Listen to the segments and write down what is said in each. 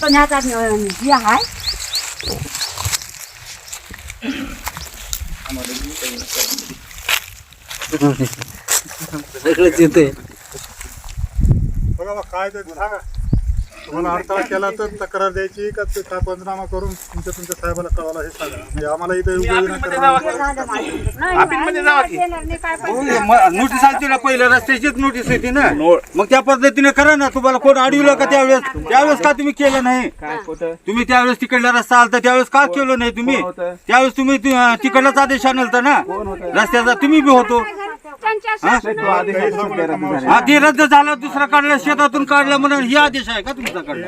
करतो आणि आता अं, हे आहे सगळंच येतंय बघा बा काय ते सांगा तुम्हाला अडथळा केला तर तक्रार द्यायची का ते काय पंचनामा करून तुमच्या तुमच्या साहेबाला कळवायला हे सांगा. म्हणजे आम्हाला इथे करणार. नोटीस आली ना पहिल्या रस्त्याचीच नोटीस होती ना? मग त्या पद्धतीने करा ना तुम्हाला कोण अडविलं का त्यावेळेस? त्यावेळेस का तुम्ही केलं नाही? तुम्ही त्यावेळेस तिकडला रस्ता आलता त्यावेळेस का केलं नाही तुम्ही? त्यावेळेस तुम्ही ति- तिकडलाच आदेश आणलता ना? रस्त्याचा तुम्ही बी होतो. हा ते रद्द झाला दुसरा काढला शेतातून काढला म्हणून हे आदेश आहे का तुमचा काढला?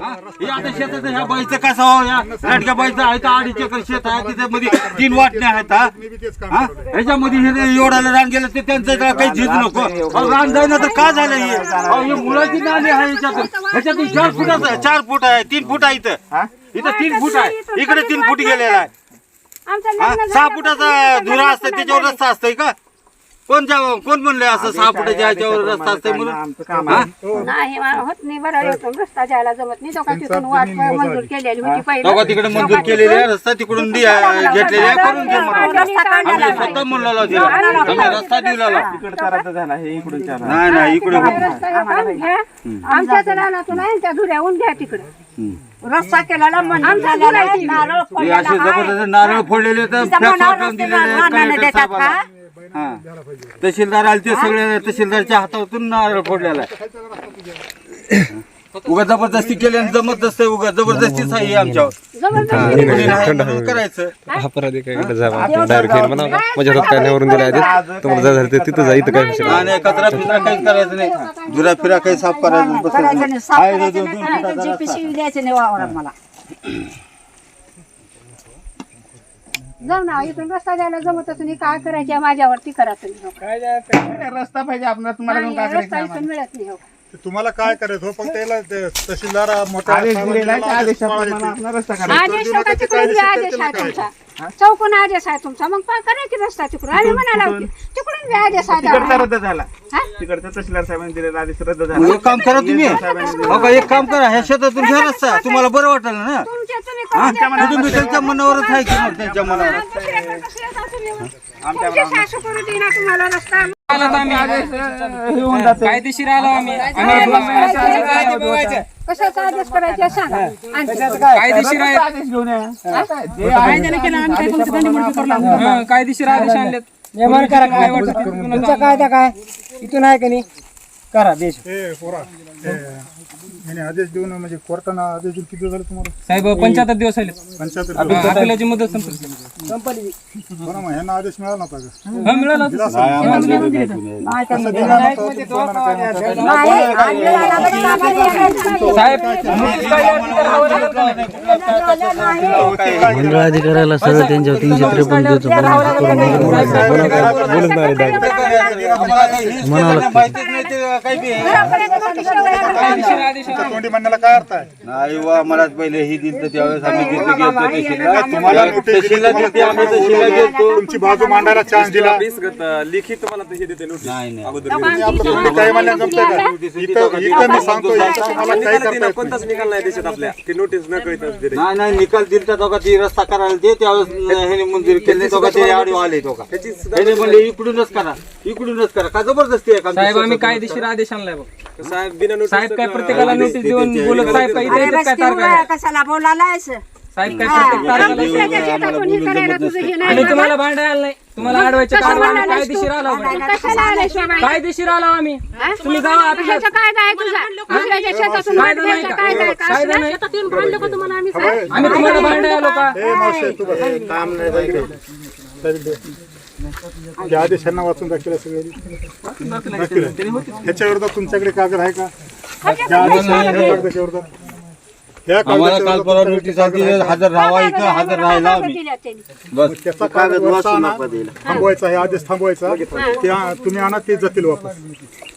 हा? हे आता शेताचं ह्या बाईचं कसं हो या लाटक्या बाईचं आहे तर अडीच एकर शेत आहे त्याच्यामध्ये तीन वाटण्या आहेत हा. मी बी तेच काम हा? ह्याच्यामध्ये हे एवढाला रान गेलं ते त्यांचं काही झीज नको. रान जाईना तर का झालं हे? हे मुलाची नाली आहे ह्याच्यातून. ह्याच्यातून चार फुटाचं आहे चार फूट आहे तीन फूट आहे इथं. इथं तीन फूट आहे. इकडे तीन फूट गेलेला आहे? सहा फुटाचा धुरा असतं त्याच्यावर रस्ता असतंय का? कोण कोण म्हणलंय असं सहा फुटाच्या ह्याच्यावर रस्ता असतंय म्हणून? हा? नाही मा- होत नाही बरं रस्ता जायला जमत नाही. दोघा तिथून वाट मंजूर केलेली होती पहिलं तेव्हा तिकडे मंजूर केलेले आहे रस्ता तिकडून दि- घेतलेले आहे करून घे म्हणून. आम्ही स्वतः म्हणलेला दिला. रस्ता दिलेला. नाही नाही इकडे. रस्ता येतो, घ्या. आमच्याच रानातून आहे त्या धुऱ्याहून घ्या तिकडे. रस्ता केलेला मंजूर आमच्या झालेला आहे, धुऱ्याची. नारळ हे आहे. जबरदस्त नारळ फोडलेले तर वाटून दिलेले रस्ते आहेत कलेक्टर साहेबाला. हा. तहसीलदार आले ते सगळे तहसीलदारच्या हातातून नारळ फोडलेला आहे. उगा जबरदस्ती केल्याने जमत नसते उगा. जबरदस्तीच आहे हे आमच्यावर जबरदस्ती कोणी नाही म्हणून करायचं? अपराधी काय इकडे जा डायरेक्ट घेऊन म्हणा माझ्या हातात काय नेवरून दिला आहे तुम्हाला जा झालं ते तिथं जा इथं काय विषय नाही नाही. कचरा फिचरा काहीच करायचं नाही. दुरा फिरा काही साफ करायचं करायचं बसायचं. नाही, साफ आहे जो करायचं दोन नाही, दोन नाही तर फुटाचा रस्ता. जीपीसी द्यायचं नाही वावरात मला. जाऊ ना इथून रस्ता जायला जमतच नाही. काय करायचे माझ्यावरती करा तुम्ही हो. रस्ता पाहिजे आपला तुम्हाला घेऊन काय नाही, रस्ता करायचं इथून मिळत नाही हो तुम्हाला काय करायचं हो? फक्त याला ते तहसीलदार मोठ्या आदेश दिलेला आहे, त्या आदेश आदेशाप्रमाणे पाळायचे. आपला रस्ता काढायचा. आदेश होता तिकडून बी आदेश आहे तुमचा. चौकून आदेश आहे तुमचा. मग पा- करायची रस्ता तिकडून. आम्ही म्हणाला होती तिकडून बी आदेश आहे तिकडचा त्याला. रद्द झाला. हा? तिकडचा तहसीलदार साहेबांनी दिलेला आदेश रद्द झाला. एक काम करा तुम्ही. हो एक काम करा ह्या शेतातून घ्या रस्ता. तुम्हाला बरं वाटेल ना. हा? त्यांच्या मनावरच आहे की मग त्यांच्या मनावर हा? तुमची करू कायदेशीर आलो आम्ही कशाचा आदेश करायचा सांगा आणखी. कायदेशीर हं, कायदेशीर आदेश आणलेत काय वाटतं ते तुम्हाला कायदा काय इथून आहे का नाही करा देश हे पोरा हे, आदेश देऊन म्हणजे कोर्टानं आदेश देऊन किती दिवस झाले तुम्हाला साहेब पंच्याहत्तर दिवस आले पंच्याहत्तर दिवस. मुदत संपली बरं मग ह्यांना आदेश मिळाला नव्हता का हा मिळाला. कसं दिला नव्हता काय? साहेब मंडळ अधिकाऱ्याला सगळं त्यांच्यावर तीनशे त्रेपन्न दिवस बोलत नाही नाही कायदेशीर आदेश तुमच्या तोंडी म्हणण्याला काय अर्थ आहे? नाही वा मला पहिले ही दिल तर त्यावेळेस आम्ही तहसीलला. तुम्हाला तहसीलला आम्ही तहसीलला तुमची बाजू मांडायला चान्स दिला. नाही नाही. तुम्ही आपलं तुम्ही काही म्हणल्या जमतंय का? इथं इथं मी सांगतो इथं मला काही करता येत नाही. नाही नाही निकाल दिलता तो का ती रस्ता करायला ते त्यावेळेस केले ते आडवे आले ह्याने म्हणले इकडूनच करा इकडूनच करा. का जबरदस्ती आहे का? साहेब आम्ही कायदेशीर आदेश आणलाय बघ. साहेब काय प्रत्येकाला नोटीस देऊन बोलत साहेब येतात काय तारखा कशाला बोलायलायस साहेब काय प्रत्येक तारखेला दुसऱ्याच्या शेतातून हे करायला तुझं हे नाही आणि तुम्हाला भांडायला आलं नाही. तुम्हाला अडवायचं तू? कायदेशीर आला आपण. कशाला आलाय शिवाय? कायदेशीर आलो आम्ही. हा? तुम्ही गावा आपल्या कशाचा कायदा आहे तुझा दुसऱ्याच्या शेतातून कायदा नाही घ्यायचा का? कायदा आहे का? कायदा नाही. शेतातून भांडलं का तुम्हाला आम्ही तुम्हाला भांडायला आलो का? ए मावशे तू बस. साहेब दे. ते आदेश ह्यांना वाचून दाखवले सगळे. दाखवले ह्याच्या विरोधात तुमच्याकडे कागद आहे का? त्या आदेश ह्या कागदाच्या विरोधात. ह्या आम्हाला काल परवा नोटीस आली हजर राहावा इथं हजर राहायला आम्ही. बस. त्याचा कागद थांबवायचा हे आदेश थांबवायचा. ते आ- तुम्ही आणा ते जातील वापस.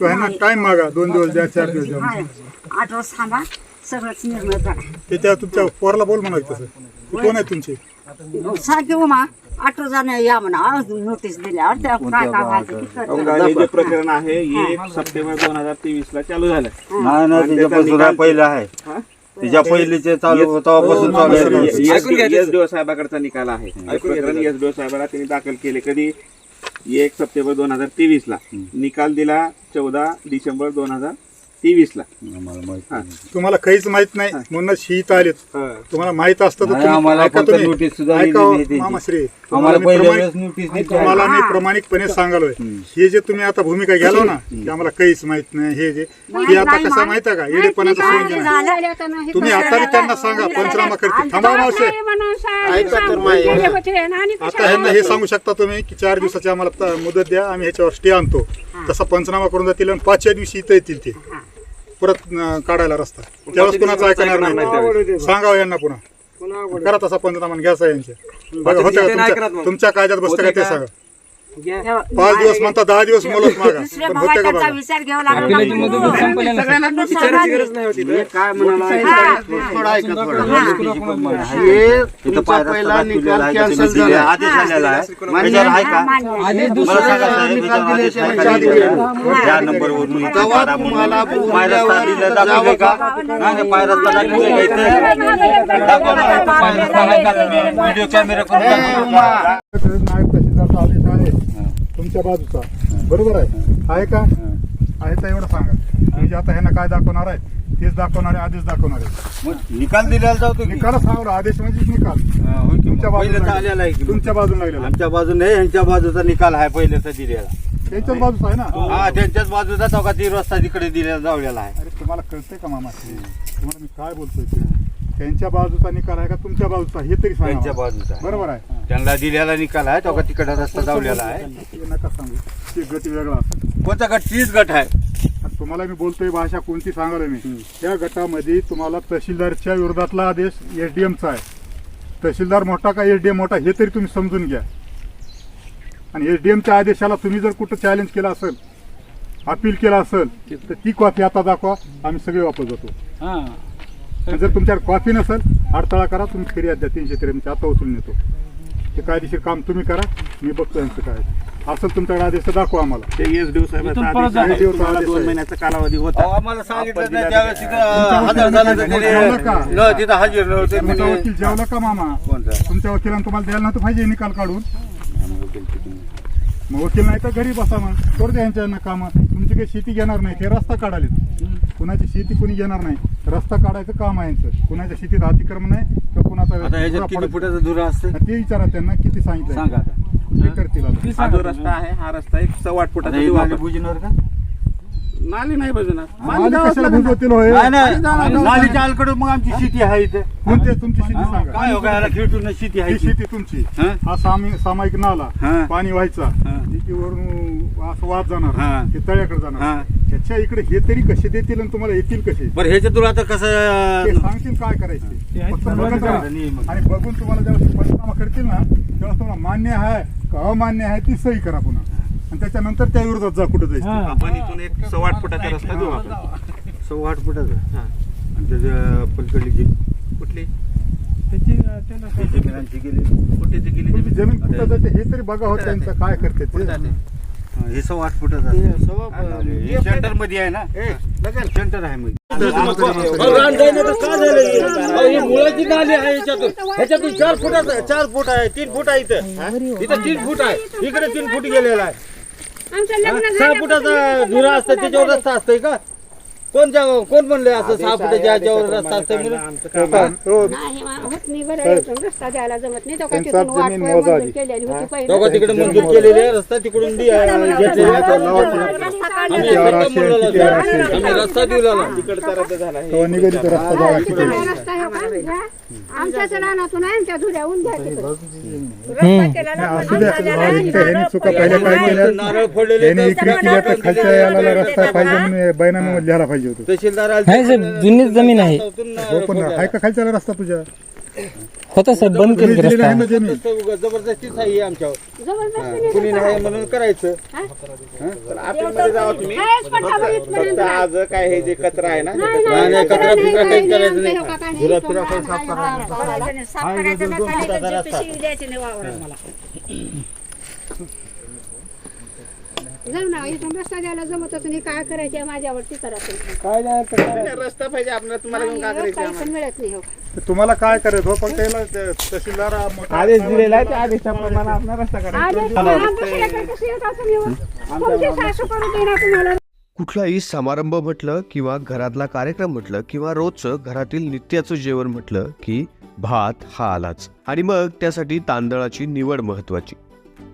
तो ह्यांना टाइम मागा दोन दिवस द्या चार दिवस द्या. आठ रोज थांबा सगळंच निर्णय करा. ते त्या तुमच्या पोराला बोल म्हणायचं तसं ते कोण आहे तुमचे? सारखे उमा. आठ रोजाने या म्हणा. नोटीस दिल्यावर त्या काय काय व्हायचं ते करतात. हे जे प्रकरण आहे हे एक सप्टेंबर दोन हजार तेवीस ला चालू झालं. नाही नाही त्याच्यापासून पहिलं आहे. त्याच्या पहिलेचे चालू तेव्हापासून चालू आहे. ऐकून घ्या एस डी साहेबाकडचा निकाल आहे. प्रकरण एस डी साहेबाला त्यांनी दाखल केले कधी? एक सप्टेंबर दोन हजार तेवीस ला निकाल दिला चौदा डिसेंबर दोन हजार तेवीस ला. आम्हाला माहीत नाही. तुम्हाला काहीच माहीत नाही म्हणूनच ही इथं आलेत. तुम्हाला माहीत असतं तर नाही, तुम्ही- आम्हाला ऐका फक्त तुम्ही. नोटीस सुद्धा ऐका दिलेली हो, नाही त्यांची. मामाश्री आम्हाला तुम्हाला मी पहिल्या प्रमाणिक- वेळेस नोटीस नाही तुम्हाला मी प्रामाणिकपणे सांगालोय. हे जे तुम्ही आता भूमिका घ्यालो ना ते आम्हाला काहीच माहीत नाही हे जे हे आता कसं माहीत आहे का? येडेपणाचं सोडून तुम्ही आता बी त्यांना सांगा पंचनामा करते थांबा मावशे आता ह्यांना हे सांगू शकता तुम्ही की चार दिवसाची आम्हाला त- मुदत द्या आम्ही ह्याच्यावर स्टे आणतो. तसा पंचनामा करून जातील आणि पाचव्या दिवशी इथं येतील ते. परत काढायला रस्ता. त्यावेळेस कुणाचं ऐकणार नाही. सांगावं यांना पुन्हा. करा तसा पंचनामा आणि घ्यायचा यांच्या बघा होतं का तुमच्या तुमच्या कायद्यात बसतं का ते सांगा पाच दिवस म्हणता दहा दिवस मुलत मागा. दुसऱ्या पण होते का भावाचा बघा विचार घ्यावा लागला. त्याची मुदत संपल्यानंतर काय म्हणाला तिथं पहिला निकाल कॅन्सल झाला. आदेश आलेला आहे. त्याच्यावर आहे. का आधी मला सांगा साहेब, याच्यावर आदेश आहे. का नाही? या नंबरवरून इथं काढा म्हणून. पाय रस्ता दिला दाखवले का नाही, नाही, पाय रस्ता दाखवले का इथे दाखवा मला. पाय रस्ता नाही का तुम्ही व्हिडिओ कॅमेरा करून दाखवा. नायब तुमच्या बाजूचा. बरोबर आहे? आहे का? आहे तर एवढं सांगा. तुम्ही जे आता ह्यांना काय दाखवणार आहे तेच दाखवणार आहे आदेश दाखवणार आहे. मग निकाल दिलेला जातो निकाल सांगला आदेश म्हणजे निकाल. तुमच्या बाजूला आलेला आहे तुमच्या बाजूला लागलेला आमच्या बाजूने ह्यांच्या बाजूचा निकाल आहे पहिल्याचा दिलेला. त्यांच्याच बाजूचा आहे ना? हा त्यांच्याच बाजूचा तो का ती रस्ता तिकडे दिलेला जावलेला आहे. अरे तुम्हाला कळतंय का मामा? तुम्हाला मी काय बोलतोय ते? त्यांच्या बाजूचा निकाल आहे का तुमच्या बाजूचा? हे तरी त्यांच्या बाजूचा आहे. बरोबर आहे. त्यांना दिलेला निकाल आहे तो का तिकडे रस्ता जावलेला आहे? हे नका सांगू. ते गट वेगळा असेल कोणता गट? तीच गट आहे. आणि तुम्हाला मी बोलतोय भाषा कोणती सांगायला मी? त्या गटामध्ये तुम्हाला तहसीलदारच्या विरोधातला आदेश एसडीएमचा आहे. तहसीलदार मोठा का एसडीएम मोठा हे तरी तुम्ही समजून घ्या. आणि एसडीएमच्या आदेशाला तुम्ही जर कुठं चॅलेंज केला असेल अपील केला असेल तर ती कॉपी आता दाखवा आम्ही सगळे वापस जातो. आणि जर तुमच्याकडे कॉपी नसेल अडथळा करा तुम्ही फिर्याद द्या तीनशे त्र्याऐंशी आता उचलून येतो ते कायदेशीर काम तुम्ही करा मी बघतो यांचं काय असेल तुमच्याकडे आदेश तर दाखवा आम्हाला. ते एस डी साहेबाचा आदेश आहे. SDO चा तुम्हाला आदेश दोन. महिन्याचा कालावधी अहो, होता आम्हाला सांगितलं आपण नाही दिला त्यावेळेस त्याचा. तिथं हजर झालं तर जेवलं का? त्याने न तिथं हजर नव्हते तुमचा म्हणे. वकील जेवला का मामा? कोणता? तुमच्या वकिलांना तुम्हाला द्यायला नव्हतं पाहिजे निकाल काढून. मग वकील नाही तर घरी बसा मग. करू द्या यांच्या कामं. तुमची काही शेती घेणार नाही ते रस्ता काढाले कुणाची शेती कोणी घेणार नाही. रस्ता काढायचं काम आहे यांचं. कुणाच्या शेतीत अतिक्रमण नाही तर कुणाचा आता किती फुटाचा असते? ते विचारा त्यांना किती सांगितलं सांगा आता. ते करतील आता. हा जो रस्ता आहे हा रस्ता एक सव्वा आठ फुटाचा आता हे दिवा नाली आहे. बुजणार का? नाली नाही बाजूला आम्हाला कशाला बुजवतील होय? नाही नाही. नालीच्या अलीकडे मग आमची शेती आहे इथे. कोणते तुमची शेती? सांगा. काय हो काय शेती आहे ही. शेती तुमची. हा? हा सामी- सामायिक नाला. हा. पाणी व्हायचा. हा. वरून असं वाद जाणार. हा. ते तळ्याकडे जाणार. हा. त्याच्या इकडे हे तरी कसे देतील आणि तुम्हाला येतील कसे? बरं ह्याच्यातून आता ते कसं सांगतील काय करायचे? फक्त बघत राहा. नियम. आणि बघून तुम्हाला जेव्हा पंचनामा करतील ना तेव्हा तुम्हाला मान्य आहे का अमान्य आहे ती सही करा पुन्हा. आणि त्याच्यानंतर त्या विरोधात जा कुठं जायचं. आपण इथून एक सव्वा आठ फुटाचा रस्ता देऊ आपण. सव्वा आठ फुटाचं? आणि त्याच्या पलीकडली जी कुठली? ती जमिनांची गेली कुठे ते गेली जमीन जमीन कुठं जाते हे तरी बघा होत त्यांचं काय करते ते. हा, हे सव्वा आठ फुटाचं आहे. हे सेंटरमध्ये आहे ना? सेंटर आहे मध्ये मुळाची नाली आहे याच्यातून. ह्याच्यातून चार फुटाचं चार फूट आहे तीन फूट आहे इथं. इथं तीन फूट आहे. इकडे तीन फूट गेलेला आहे. आमचं लग्न सहा झालं फुटाचा धुरा असतं त्याच्यावर रस्ता असतोय का? कोण जा- कोण म्हणले असं सहा फुटाच्या याच्यावर रस्ता म्हणून? हो, नाही मा- होत नाही बरं इथून रस्ता द्यायला जमत नाही तो काय त्यांचा तिथून वाट जमीन वय मोजा मंजूर. केलेली होती पहिलं. का तिकडे मंजूर केलेले आहे, रस्ता तिकडून दि- घेतलेला आहे. आम्ही रस्ता. आम्ही रस्ता दिला रस्ता जावा रस्ता हे का? आमच्याच रानातून आहे त्या धुऱ्याहून घ्या तिकडं. रस्ता केलेला पण असू द्या आमच्या हा, इथं ह्यांनी चुका पहिल्या काय केल्या नारळ फोडलेले यांनी इकडे केल्या तर खालच्या याला रस्ता पाहिजे म्हणून लिहायला पाहिजे. होतं तहसीलदार आले. नाही साहेब जुनीच जमीन आहे हो पण आहे का रस्ता तुझ्या होता साहेब बंद तुम्ही केली दिलेली आहे ना रस्ता जमीन जबरदस्त- जबरदस्तीच आहे आमच्यावर कुणी नाही म्हणून करायचं नाही. आज काय हे जे कचरा आहे ना नाही, नाही, नाही, कचरा बिचरा नाही, काहीच करायचं. हो धुरा फिरा काही साफ करायचं. साफ पिशवी द्यायची नाही वावरात मला. जाऊ ना इथून रस्ता द्यायला जमतच नाही. काय करायचे माझ्यावरती करा तुम्ही. काय नाही तर काय. रस्ता पाहिजे आपल्याला. तुम्हाला घेऊन काय आणि करायचं रस्ता इथून मिळत नाही हो. तुम्हाला काय करायचं? हो याला ते तहसीलदार मोठा- आदेश दिलेला आहे त्या आदेशाप्रमाणे आपण रस्ता करा आदेश मला दुसऱ्याकडे कसे येतात तुम्ही हो? तुमची सासू करू देणार तुम्हाला. कुठलाही समारंभ म्हटलं किंवा घरातला कार्यक्रम म्हटलं किंवा रोजचं घरातील नित्याचं जेवण म्हटलं की भात हा आलाच. आणि मग त्यासाठी तांदळाची निवड महत्वाची.